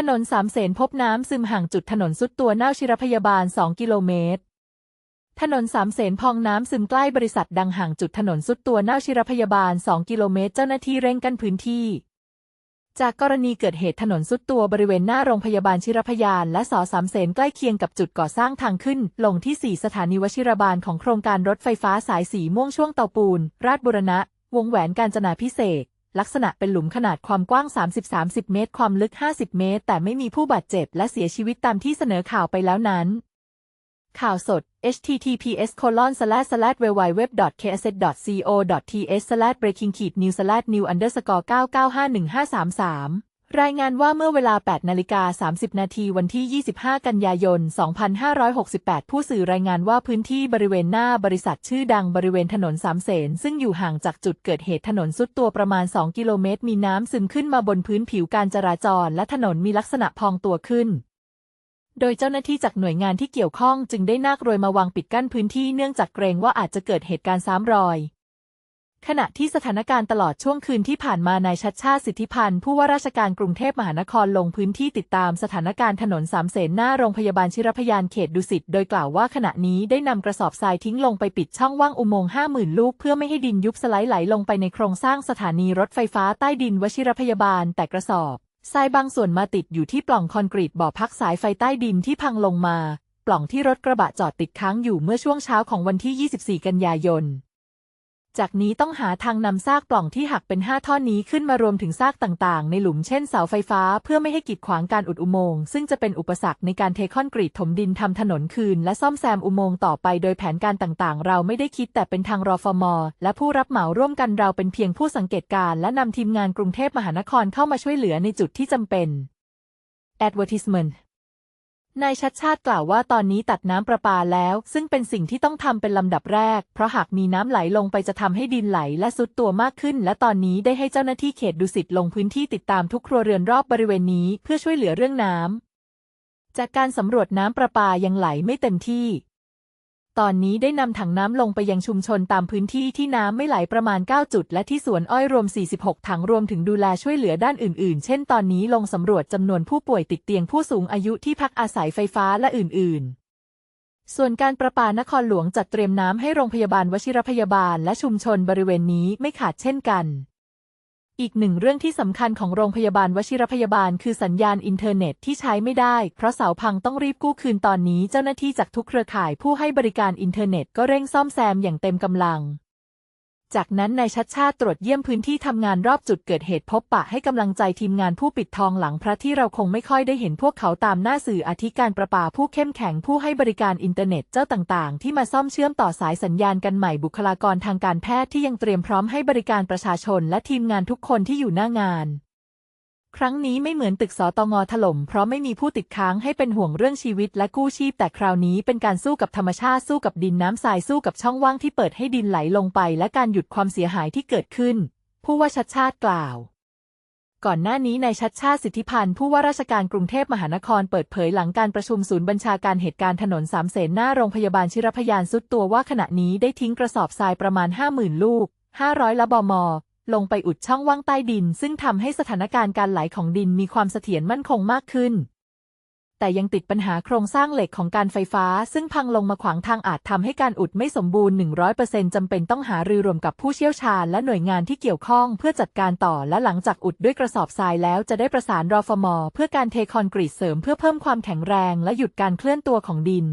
ถนนสามเสนพบน้ำซึมห่างจุดถนนสุดตัวเน่าชิรพยาบาล 2 กิโลเมตร ถนนสามเสนพองน้ำซึมใกล้บริษัทดังห่างจุดถนนสุดตัวเน่าชิรพยาบาล 2 กิโลเมตร เจ้าหน้าที่เร่งกั้นพื้นที่ จากกรณีเกิดเหตุถนนสุดตัวบริเวณหน้าโรงพยาบาลชิรพยานและสอสามเสนใกล้เคียงกับจุดก่อสร้างทางขึ้น ลงที่ 4 สถานีวชิรบาลของโครงการรถไฟฟ้าสายสีม่วงช่วงเตาปูน ราชบุรณะ วงแหวนการจนาพิเศษ ลักษณะเป็นหลุมขนาดความกว้าง 30-30 เมตร ความลึก 50 เมตร แต่ไม่มีผู้บาดเจ็บและเสียชีวิตตามที่เสนอข่าวไปแล้วนั้นข่าวสด https colon slash slash www.kss.co.th slash breaking news slash new underscore 9951533 รายงานว่าเมื่อเวลา 8 นาฬิกา 30 นาทีวันที่ 25 กันยายน 2568 ผู้สื่อรายงานว่าพื้นที่บริเวณหน้าบริษัทชื่อดังบริเวณถนนสามเสน ซึ่งอยู่ห่างจากจุดเกิดเหตุถนนสุดตัวประมาณ 2 กิโลเมตร มีน้ำซึมขึ้นมาบนพื้นผิวการจราจร และถนนมีลักษณะพองตัวขึ้น โดยเจ้าหน้าที่จากหน่วยงานที่เกี่ยวข้องจึงได้นาคโรยมาวางปิดกั้นพื้นที่เนื่องจากเกรงว่าอาจจะเกิดเหตุการณ์ซ้ำรอย ขณะที่สถานการณ์ตลอดช่วงคืนที่ผ่านมานายชัดชาติสิทธิพันธ์ผู้ว่าราชการกรุงเทพมหานครลงพื้นที่ติดตามสถานการณ์ถนนสามเสนหน้าโรงพยาบาลชิรพยานเขตดุสิตโดยกล่าวว่าขณะนี้ได้นำกระสอบทรายทิ้งลงไปปิดช่องว่างอุโมงค์ห้าหมื่นลูก เพื่อไม่ให้ดินยุบสไลด์ไหลลงไปในโครงสร้างสถานีรถไฟฟ้าใต้ดินวชิรพยาบาล แต่กระสอบทรายบางส่วนมาติดอยู่ที่ปล่องคอนกรีตบ่อพักสายไฟใต้ดินที่พังลงมา ปล่องที่รถกระบะจอดติดค้างอยู่เมื่อช่วงเช้าของวันที่ 24 กันยายน จากนี้ต้องหาทางนำซากปล่องที่หักเป็น 5 ท่อนนี้ขึ้นมารวมถึงซากต่างๆ ในหลุมเช่นเสาไฟฟ้าเพื่อไม่ให้กีดขวางการอุดอุโมงค์ซึ่งจะเป็นอุปสรรคในการเทคอนกรีตถมดินทำถนนคืน และซ่อมแซมอุโมงค์ต่อไปโดยแผนการต่างๆ เราไม่ได้คิดแต่เป็นทางรอฟมและผู้รับเหมาร่วมกันเราเป็นเพียงผู้สังเกตการและนำทีมงานกรุงเทพมหานครเข้ามาช่วยเหลือในจุดที่จำเป็น Advertisement นายชัดชาติกล่าวว่าตอนนี้ตัดน้ำประปาแล้ว ซึ่งเป็นสิ่งที่ต้องทำเป็นลำดับแรก เพราะหากมีน้ำไหลลงไปจะทำให้ดินไหลและซุดตัวมากขึ้น และตอนนี้ได้ให้เจ้าหน้าที่เขตดุสิตลงพื้นที่ติดตามทุกครัวเรือนรอบบริเวณนี้เพื่อช่วยเหลือเรื่องน้ำจากการสำรวจน้ำประปายังไหลไม่เต็มที่ ตอนนี้ได้นำถังน้ำลงไปยังชุมชนตามพื้นที่ที่น้ำไม่ไหลประมาณ 9 จุด และที่สวนอ้อยรวม 46 ถังรวมถึงดูแลช่วยเหลือด้านอื่น ๆ เช่นตอนนี้ลงสำรวจจำนวนผู้ป่วยติดเตียงผู้สูงอายุที่พักอาศัยไฟฟ้าและอื่น ๆส่วนการประปานครหลวงจัดเตรียมน้ำให้โรงพยาบาลวชิรพยาบาลและชุมชนบริเวณนี้ไม่ขาดเช่นกัน อีกหนึ่งเรื่องที่สำคัญของโรงพยาบาลวชิรพยาบาลคือสัญญาณอินเทอร์เน็ตที่ใช้ไม่ได้ เพราะเสาพังต้องรีบกู้คืนตอนนี้เจ้าหน้าที่จากทุกเครือข่ายผู้ให้บริการอินเทอร์เน็ตก็เร่งซ่อมแซมอย่างเต็มกำลัง จากนั้นนายชัดชาติตรวจเยี่ยมพื้นที่ทำงานรอบจุดเกิดเหตุพบปะให้กำลังใจทีมงานผู้ปิดทองหลังพระที่เราคงไม่ค่อยได้เห็นพวกเขาตามหน้าสื่ออธิการประปาผู้เข้มแข็งผู้ให้บริการอินเทอร์เน็ตเจ้าต่างๆ ที่มาซ่อมเชื่อมต่อสายสัญญาณกันใหม่บุคลากรทางการแพทย์ที่ยังเตรียมพร้อมให้บริการประชาชนและทีมงานทุกคนที่อยู่หน้างาน ครั้งนี้ไม่เหมือนตึกสตงถล่มเพราะไม่มีผู้ติดค้างให้เป็นห่วงเรื่องชีวิตและกู้ชีพ แต่คราวนี้เป็นการสู้กับธรรมชาติสู้กับดินน้ำทรายสู้กับช่องว่างที่เปิดให้ดินไหลลงไป และการหยุดความเสียหายที่เกิดขึ้น ผู้ว่าชัดชาติกล่าว ก่อนหน้านี้นายชัดชาติสิทธิพันธ์ผู้ว่าราชการกรุงเทพมหานครเปิดเผยหลังการประชุมศูนย์บัญชาการเหตุการณ์ถนนสามเสนหน้าโรงพยาบาลชิรพยานสุดตัวว่าขณะนี้ได้ทิ้งกระสอบทรายประมาณ 50,000 ลูก 500ละบม ลงไปอุดช่องว่างใต้ดิน ซึ่งทำให้สถานการณ์การไหลของดินมีความเสถียรมั่นคงมากขึ้น แต่ยังติดปัญหาโครงสร้างเหล็กของการไฟฟ้า ซึ่งพังลงมาขวางทางอาจทำให้การอุดไม่สมบูรณ์ 100%จำเป็นต้องหารือรวมกับผู้เชี่ยวชาญและหน่วยงานที่เกี่ยวข้องเพื่อจัดการต่อและหลังจากอุดด้วยกระสอบทรายแล้วจะได้ประสานรอฟมอเพื่อการเทคอนกรีตเสริมเพื่อเพิ่มความแข็งแรงและหยุดการเคลื่อนตัวของดิน